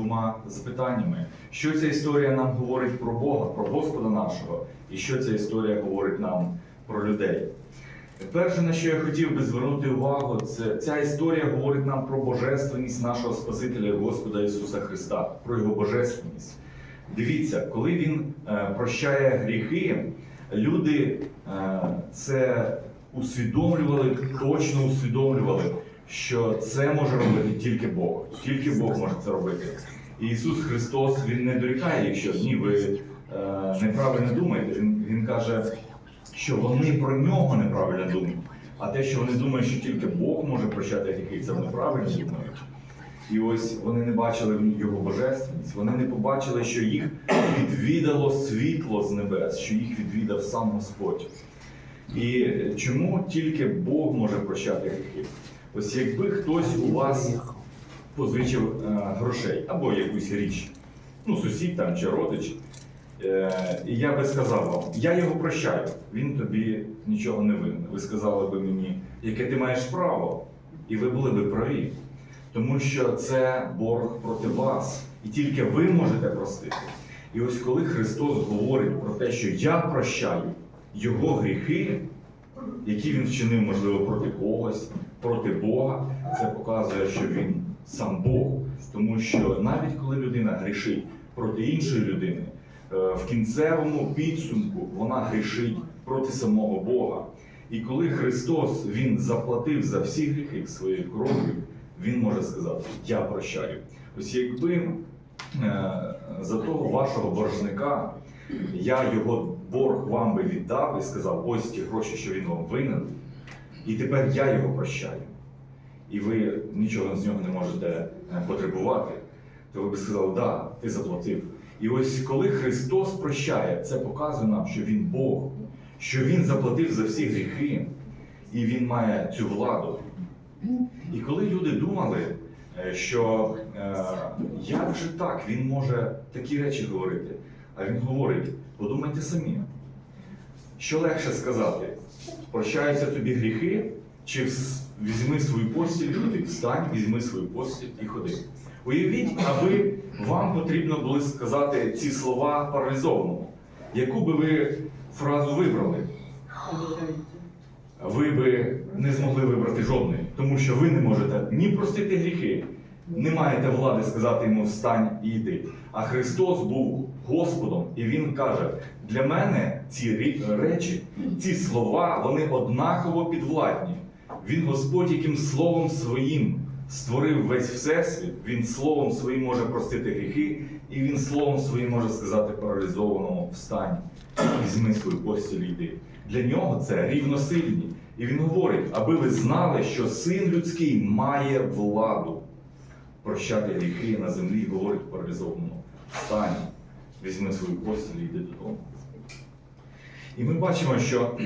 двома запитаннями: що ця історія нам говорить про Бога, про Господа нашого, і що ця історія говорить нам про людей. Перше, на що я хотів би звернути увагу, це ця історія говорить нам про божественність нашого Спасителя Господа Ісуса Христа, про Його божественність. Дивіться, коли Він е, прощає гріхи, люди е, це усвідомлювали, точно усвідомлювали, що це може робити тільки Бог. Тільки Бог може це робити. І Ісус Христос Він не дорікає, якщо ні, ви е, неправильно думаєте. Він, він каже, що вони про нього неправильно думають. А те, що вони думають, що тільки Бог може прощати гріхи, це вони правильно думають. І ось вони не бачили його божественність, вони не побачили, що їх відвідало світло з небес, що їх відвідав сам Господь. І чому тільки Бог може прощати гріхи? Ось якби хтось у вас позичив е, грошей або якусь річ, ну, сусід там чи родич, е, і я би сказав вам, я його прощаю, він тобі нічого не винен. Ви сказали би мені, яке ти маєш право, і ви були би праві. Тому що це борг проти вас, і тільки ви можете простити. І ось коли Христос говорить про те, що я прощаю Його гріхи, які він вчинив, можливо, проти когось, проти Бога, це показує, що він сам Бог. Тому що навіть коли людина грішить проти іншої людини, е, в кінцевому підсумку вона грішить проти самого Бога. І коли Христос Він заплатив за всі гріхи своєю кров'ю, Він може сказати: Я прощаю. Ось якби е, за того вашого боржника я його борг вам би віддав і сказав, ось ті гроші, що він вам винен, і тепер я його прощаю. І ви нічого з нього не можете е, потребувати, то ви б сказали, да, ти заплатив. І ось коли Христос прощає, це показує нам, що Він Бог, що Він заплатив за всі гріхи, і Він має цю владу. І коли люди думали, е, що е, як же так, він може такі речі говорити, а він говорить, подумайте самі, що легше сказати, прощаються тобі гріхи, чи візьми свою постіль ходи, встань, візьми свою постіль і ходи. Уявіть, аби вам потрібно було сказати ці слова паралізованому. Яку би ви фразу вибрали? ви би не змогли вибрати жодної, тому що ви не можете ні простити гріхи, не маєте влади сказати йому встань і йди. А Христос був Господом, і Він каже: для мене ці речі, ці слова, вони однаково підвладні. Він Господь, яким словом своїм створив весь всесвіт, він словом своїм може простити гріхи, і він словом своїм може сказати паралізованому встань, візьми свою постіль йди. Для нього це рівносильні. І він говорить, аби ви знали, що син людський має владу прощати гріхи на землі, говорить паралізованому. Встань, візьми свою постіль і йди додому. І ми бачимо, що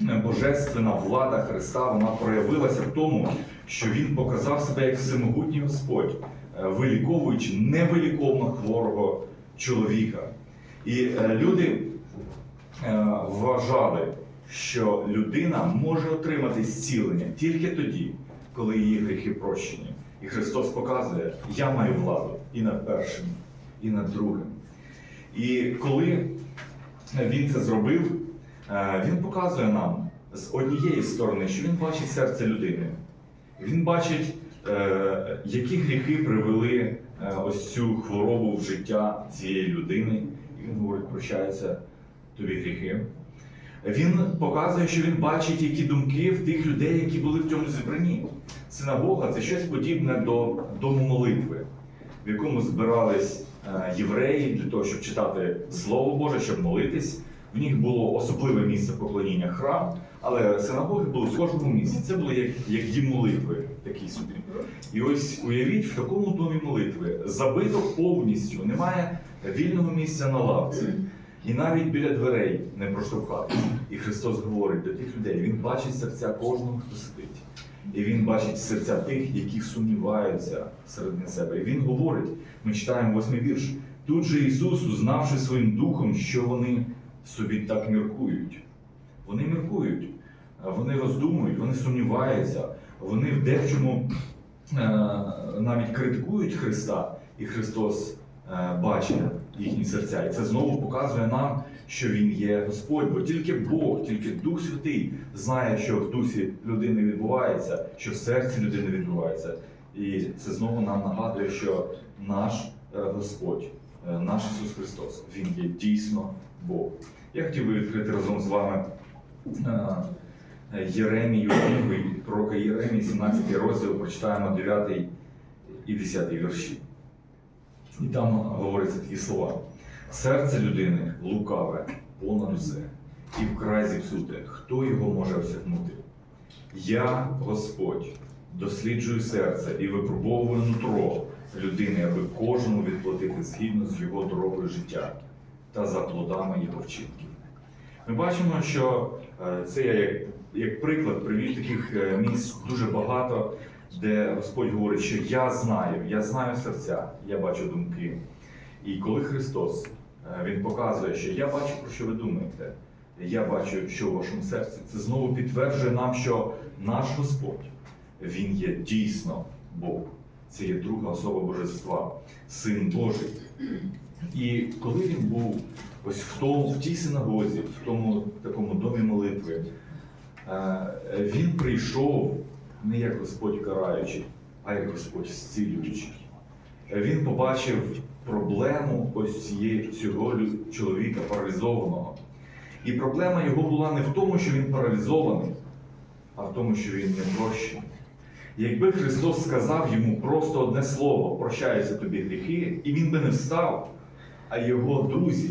божественна влада Христа вона проявилася в тому, що Він показав себе як всемогутній Господь, е, виліковуючи невиліковно хворого чоловіка. І е, люди е, вважали, що людина може отримати зцілення тільки тоді, коли її гріхи прощені. І Христос показує, я маю владу і над першим, і над другим. І коли він це зробив, е, він показує нам з однієї сторони, що він бачить серце людини. Він бачить, е, які гріхи привели е, ось цю хворобу в життя цієї людини. І він говорить, прощаються тобі гріхи. Він показує, що він бачить, які думки в тих людей, які були в цьому зібранні. Синагога це щось подібне до дому молитви, в якому збирались е, євреї для того, щоб читати Слово Боже, щоб молитись. В них було особливе місце поклоніння храм, але синагоги були в кожному місці. Це було як, як дім молитви, такий собі. І ось уявіть, в такому домі молитви забито повністю, немає вільного місця на лавці. І навіть біля дверей не проштовхати. І Христос говорить до тих людей, Він бачить серця кожного, хто сидить. І Він бачить серця тих, які сумніваються серед себе. І Він говорить, ми читаємо восьмий вірш. Тут же Ісус, узнавши своїм духом, що вони собі так міркують. Вони міркують, вони роздумують, вони сумніваються, вони в дечому навіть критикують Христа, і Христос е, бачить їхні серця. І це знову показує нам, що Він є Господь, бо тільки Бог, тільки Дух Святий знає, що в дусі людини відбувається, що в серці людини відбувається. І це знову нам нагадує, що наш е, Господь, е, наш Ісус Христос, Він є дійсно Бог. Я хотів би відкрити разом з вами е, Єремію, пророка Єремії, 17 розділ, прочитаємо 9 і 10 вірші. І там говориться такі слова. Серце людини лукаве, понад усе, і вкрай зіпсуте, хто його може осягнути? Я, Господь, досліджую серце і випробовую нутро людини, аби кожному відплатити згідно з його дорогою життя та за плодами його вчинків. Ми бачимо, що е, це я як, як приклад привів таких е, місць дуже багато, де Господь говорить, що я знаю, я знаю серця, я бачу думки. І коли Христос е, Він показує, що я бачу, про що ви думаєте, я бачу, що у вашому серці, це знову підтверджує нам, що наш Господь, Він є дійсно Бог. Це є друга особа Божества, Син Божий. І коли він був ось в тому, в тій синагозі, в тому такому домі молитви, е, він прийшов не як Господь караючий, а як Господь зцілюючий. Він побачив проблему ось цієї цього чоловіка паралізованого. І проблема його була не в тому, що він паралізований, а в тому, що він не прощений. Якби Христос сказав йому просто одне слово прощаються тобі гріхи, і він би не встав, а його друзі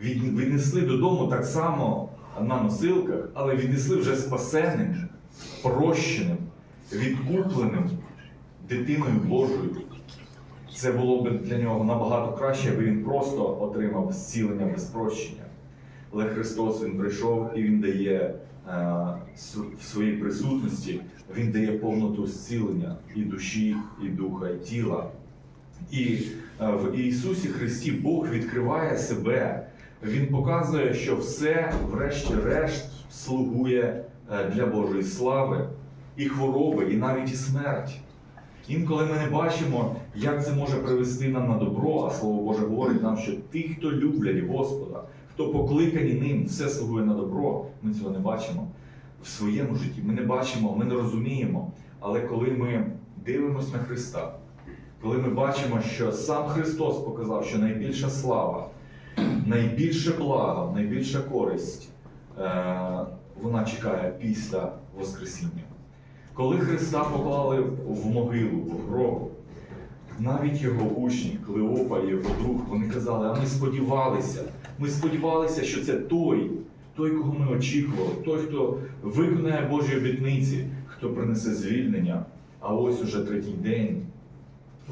віднесли додому так само на носилках, але віднесли вже спасенним, прощеним, відкупленим дитиною Божою. Це було б для нього набагато краще, аби він просто отримав зцілення без прощення. Але Христос Він прийшов і Він дає е, в своїй присутності, Він дає повноту зцілення і душі, і духа, і тіла. І е, в Ісусі Христі Бог відкриває себе. Він показує, що все, врешті-решт, слугує е, для Божої слави, і хвороби, і навіть і смерть. Інколи ми не бачимо, як це може привести нам на добро, а Слово Боже говорить нам, що ті, хто люблять Господа, хто покликані ним, все слугує на добро, ми цього не бачимо в своєму житті. Ми не бачимо, ми не розуміємо. Але коли ми дивимося на Христа, коли ми бачимо, що сам Христос показав, що найбільша слава, найбільше благо, найбільша користь е, вона чекає після Воскресіння. Коли Христа поклали в могилу, в гроб, навіть його учні, Клеопа і його друг, вони казали, а ми сподівалися, ми сподівалися, що це той, той, кого ми очікували, той, хто виконає Божі обітниці, хто принесе звільнення. А ось уже третій день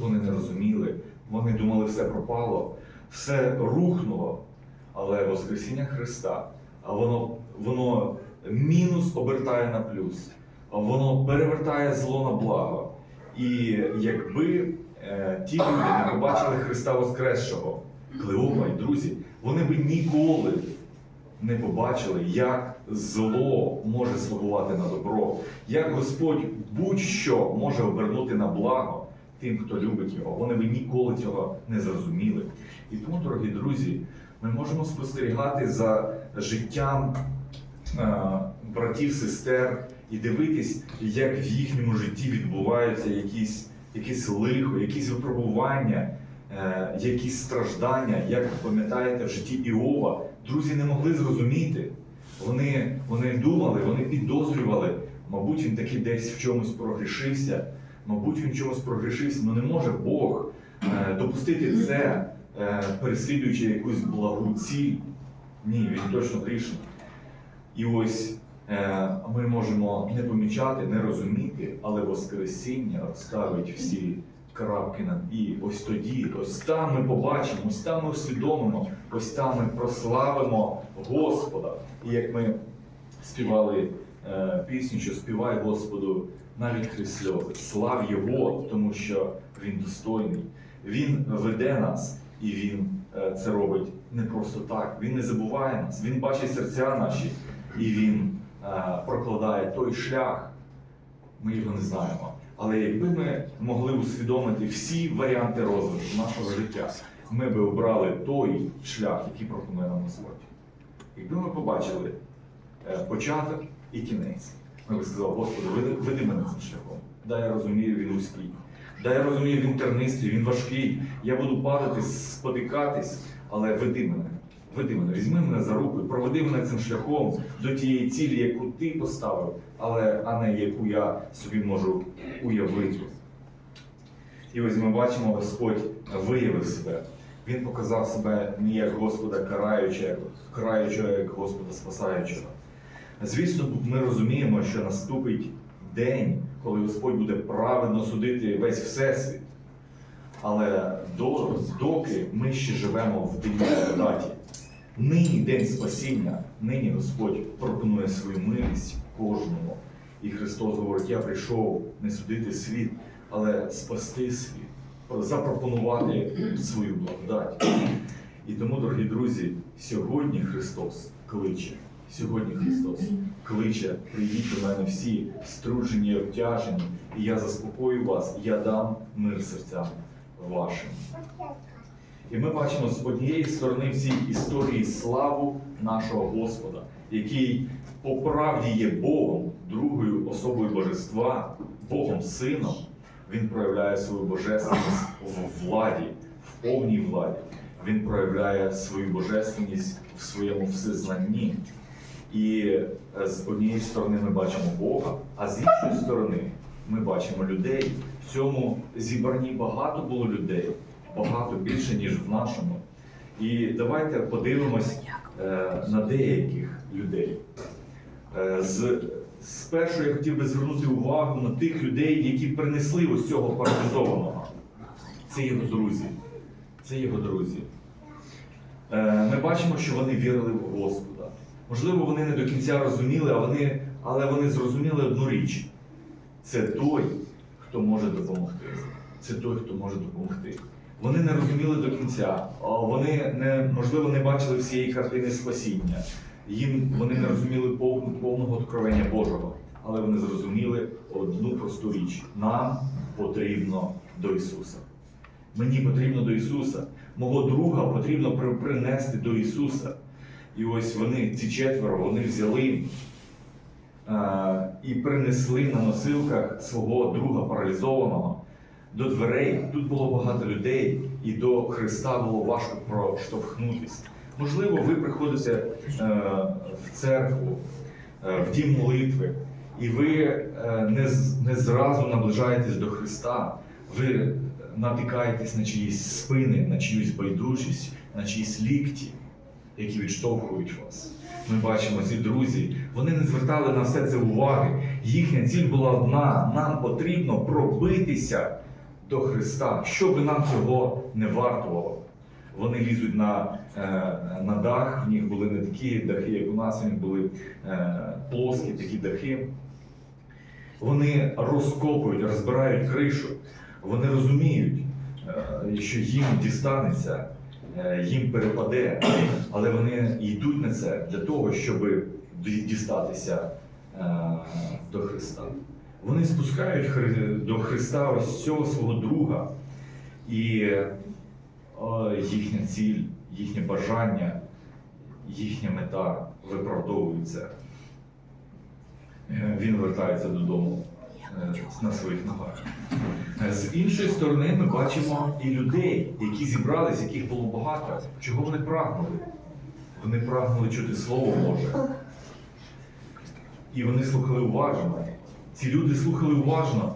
вони не розуміли, вони думали, все пропало, все рухнуло. Але Воскресіння Христа, а воно, воно мінус обертає на плюс, воно перевертає зло на благо. І якби е, ті люди не побачили Христа Воскресшого, Клеопа і друзі, вони би ніколи не побачили, як зло може слугувати на добро, як Господь будь-що може обернути на благо тим, хто любить його. Вони би ніколи цього не зрозуміли. І тому, дорогі друзі, ми можемо спостерігати за життям е, братів, сестер і дивитись, як в їхньому житті відбуваються якісь, якісь лихо, якісь випробування, е, якісь страждання. Як ви пам'ятаєте, в житті Іова друзі не могли зрозуміти. Вони, вони думали, вони підозрювали, мабуть, він таки десь в чомусь прогрішився, мабуть, він в чомусь прогрішився, але не може Бог е, допустити це, е, переслідуючи якусь благу ціль. Ні, він точно грішний. І ось ми можемо не помічати, не розуміти, але Воскресіння розставить всі крапки над і. Ось тоді, ось там ми побачимо, ось там ми усвідомимо, ось там ми прославимо Господа. І як ми співали е, пісню, що співай Господу навіть крізь. Слав Його, тому що Він достойний. Він веде нас, і Він е, це робить не просто так. Він не забуває нас, Він бачить серця наші, і Він е, прокладає той шлях. Ми його не знаємо. Але якби ми могли усвідомити всі варіанти розвитку нашого життя, ми би обрали той шлях, який пропонує нам Господь. Якби ми побачили е, початок і кінець, ми б сказали, Господи, веди, мене цим шляхом. Да, я розумію, він вузький. Да, я розумію, він тернистий, він важкий. Я буду падати, спотикатись, але веди мене. Веди мене, візьми мене за руку, проведи мене цим шляхом до тієї цілі, яку ти поставив, але а не яку я собі можу уявити. І ось ми бачимо, Господь виявив себе. Він показав себе не як Господа караючого, караючого, як Господа спасаючого. Звісно, ми розуміємо, що наступить день, коли Господь буде праведно судити весь всесвіт. Але до, доки ми ще живемо в дні благодаті, нині день спасіння, нині Господь пропонує свою милість кожному. І Христос говорить: Я прийшов не судити світ, але спасти світ, запропонувати свою благодать. І тому, дорогі друзі, сьогодні Христос кличе. Сьогодні Христос кличе, прийдіть до мене всі струджені обтяжені, і я заспокою вас, я дам мир серцям вашим. І ми бачимо з однієї сторони в цій історії славу нашого Господа, який по правді є Богом, другою особою божества, Богом Сином. Він проявляє свою божественність в владі, в повній владі. Він проявляє свою божественність в своєму всезнанні. І е, з однієї сторони ми бачимо Бога, а з іншої сторони ми бачимо людей. В цьому зібранні багато було людей, багато більше, ніж в нашому. І давайте подивимось е, на деяких людей. Е, з, спершу я хотів би звернути увагу на тих людей, які принесли ось цього паралізованого. Це його друзі. Це його друзі. Е, Ми бачимо, що вони вірили в Господа. Можливо, вони не до кінця розуміли, а вони, але вони зрозуміли одну річ: це той, хто може допомогти. Це той, хто може допомогти. Вони не розуміли до кінця, вони не, можливо не бачили всієї картини спасіння. Їм вони не розуміли пов- повного откровення Божого, але вони зрозуміли одну просту річ: нам потрібно до Ісуса. Мені потрібно до Ісуса. Мого друга потрібно принести до Ісуса. І ось вони, ці четверо, вони взяли е, і принесли на носилках свого друга паралізованого до дверей. Тут було багато людей, і до Христа було важко проштовхнутися. Можливо, ви приходите е, в церкву, е, в дім молитви, і ви е, не, не зразу наближаєтесь до Христа. Ви натикаєтесь на чиїсь спини, на чиюсь байдужість, на чиїсь лікті, які відштовхують вас. Ми бачимо ці друзі, вони не звертали на все це уваги. Їхня ціль була одна: нам потрібно пробитися до Христа, що би нам цього не вартувало. Вони лізуть на, е, на дах, в них були не такі дахи, як у нас, в них були е, плоскі такі дахи. Вони розкопують, розбирають кришу. Вони розуміють, е, що їм дістанеться, їм перепаде, але вони йдуть на це для того, щоб дістатися до Христа. Вони спускають до Христа ось цього свого друга, і е, їхня ціль, їхнє бажання, їхня мета виправдовується. Е, Він вертається додому е, на своїх ногах. З іншої сторони, ми бачимо і людей, які зібрались, яких було багато. Чого вони прагнули? Вони прагнули чути Слово Боже. І вони слухали уважно. Ці люди слухали уважно.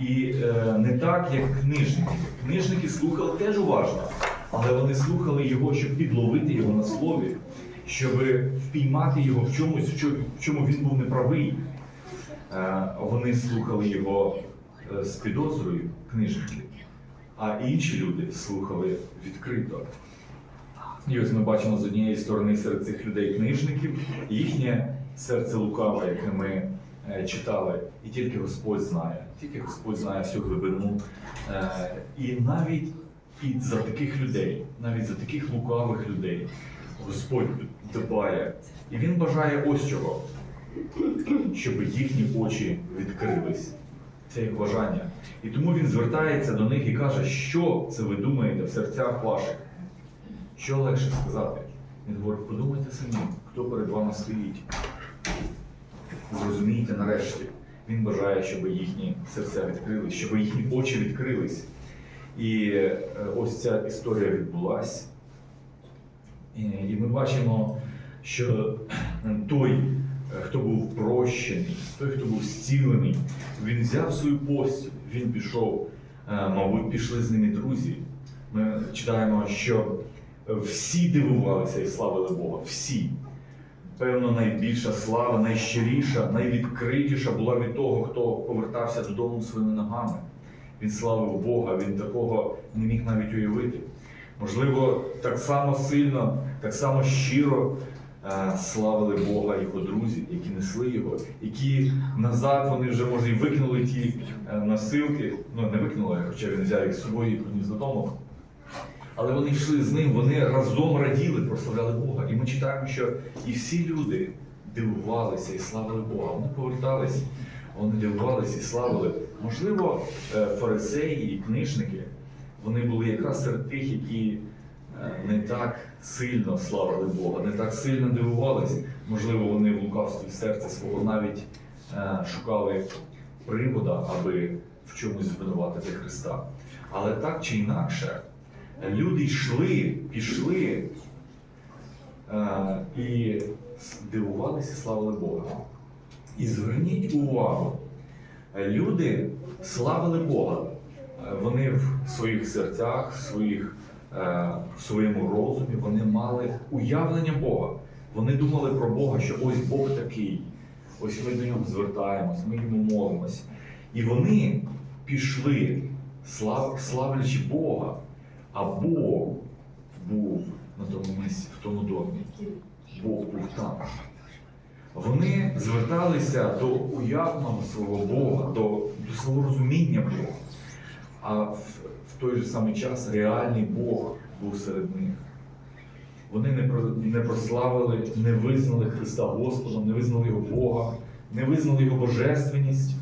І е, не так, як книжники. Книжники слухали теж уважно, але вони слухали його, щоб підловити його на слові, щоб впіймати його в чомусь, в чому він був неправий. Е, Вони слухали його е, з підозрою книжники, а інші люди слухали відкрито. І ось ми бачимо з однієї сторони серед цих людей книжників, їхнє серце лукаве, яке ми читали, і тільки Господь знає, тільки Господь знає всю глибину. Е, І навіть і за таких людей, навіть за таких лукавих людей, Господь дбає. І Він бажає ось чого, щоб їхні очі відкрились, це їх бажання. І тому він звертається до них і каже, що це ви думаєте в серцях ваших. Що легше сказати? Він говорить, подумайте самі, хто перед вами стоїть. Зрозумійте нарешті. Він бажає, щоб їхні серця відкрились, щоб їхні очі відкрились. І е, ось ця історія відбулася. І, ми бачимо, що той, е, хто був прощений, той, хто був зцілений, він взяв свою постіль, він пішов, е, мабуть, пішли з ними друзі. Ми читаємо, що всі дивувалися і славили Бога. Всі. Певно, найбільша слава, найщиріша, найвідкритіша була від того, хто повертався додому своїми ногами. Він славив Бога, він такого не міг навіть уявити. Можливо, так само сильно, так само щиро е, славили Бога його друзі, які несли його, які назад вони вже може і викинули ті е, носилки. Ну не викинули, хоча він взяв їх з собою і приніс додому. Але вони йшли з ним, вони разом раділи, прославляли Бога. І ми читаємо, що і всі люди дивувалися і славили Бога. Вони повертались, вони дивувалися і славили. Можливо, е, фарисеї і книжники вони були якраз серед тих, які е, не так сильно славили Бога, не так сильно дивувались. Можливо, вони в лукавстві серця свого навіть е, шукали привода, аби в чомусь звинуватити Христа. Але так чи інакше, люди йшли, пішли е, і дивувалися, славили Бога. І зверніть увагу, люди славили Бога. Вони в своїх серцях, в, своїх, е, в своєму розумі вони мали уявлення Бога. Вони думали про Бога, що ось Бог такий, ось ми до нього звертаємось, ми йому молимось. І вони пішли, слав, славлячи Бога, а Бог був на тому місці, в тому домі. Бог був там. Вони зверталися до уявного свого Бога, до, до свого розуміння Бога. А в, в той же самий час реальний Бог був серед них. Вони не, не прославили, не визнали Христа Господом, не визнали Його Бога, не визнали Його божественність,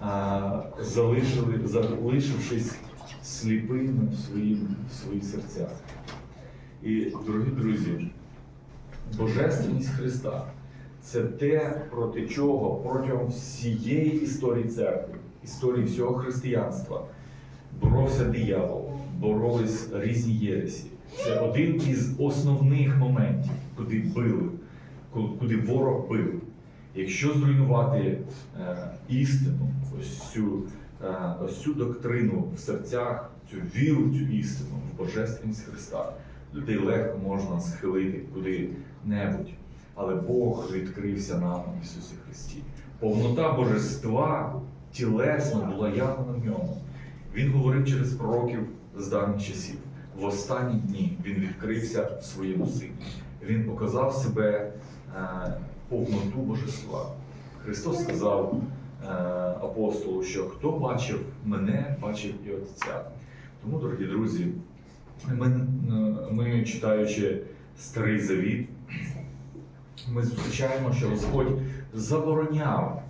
а залишили, залишившись сліпими в, своїм, в своїх серцях. І, дорогі друзі, Божественність Христа це те, проти чого протягом всієї історії церкви, історії всього християнства боровся диявол, боролись різні єресі. Це один із основних моментів, куди били, куди ворог бив. Якщо зруйнувати е, істину, ось цю, ось цю доктрину в серцях, цю віру, цю істину в божественність Христа, людей легко можна схилити куди-небудь. Але Бог відкрився нам в Ісусі Христі. Повнота божества тілесно була явна в ньому. Він говорив через пророків з давніх часів. В останні дні він відкрився в своєму сині. Він показав себе е, повноту божества. Христос сказав е, апостолу, що хто бачив мене, бачив і Отця. Тому, дорогі друзі, ми, е, ми читаючи старий завіт, ми зустрічаємо, що Господь забороняв